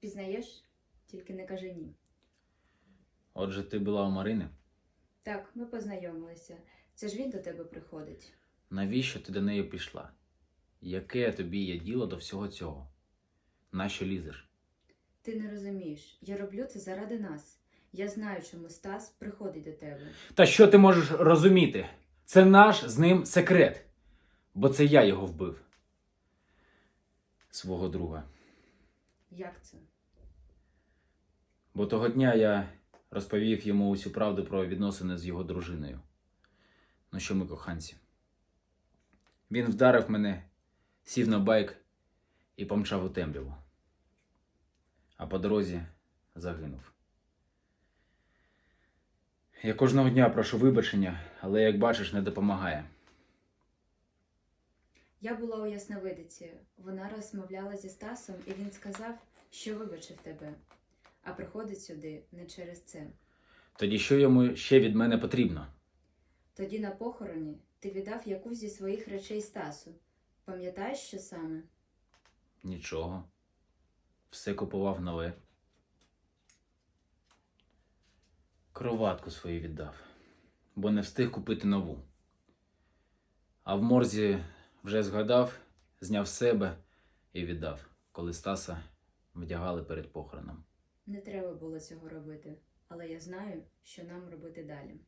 Впізнаєш? Тільки не кажи ні. Отже, ти була у Марини? Так, ми познайомилися. Це ж він до тебе приходить. Навіщо ти до неї пішла? Яке тобі є діло до всього цього? Нащо лізеш? Ти не розумієш, я роблю це заради нас. Я знаю, чому Стас приходить до тебе. Та що ти можеш розуміти? Це наш з ним секрет. Бо це я його вбив. Свого друга. Як це? Бо того дня я розповів йому усю правду про відносини з його дружиною. Ну що ми коханці? Він вдарив мене, сів на байк і помчав у темряву. А по дорозі загинув. Я кожного дня прошу вибачення, але, як бачиш, не допомагає. Я була у Ясновидиці. Вона розмовляла зі Стасом, і він сказав, що вибачив тебе. А приходить сюди не через це. Тоді що йому ще від мене потрібно? Тоді на похороні ти віддав якусь зі своїх речей Стасу. Пам'ятаєш, що саме? Нічого. Все купував нове. Кроватку свою віддав, бо не встиг купити нову. А в морзі вже згадав, зняв себе і віддав, коли Стаса вдягали перед похороном. Не треба було цього робити, але я знаю, що нам робити далі.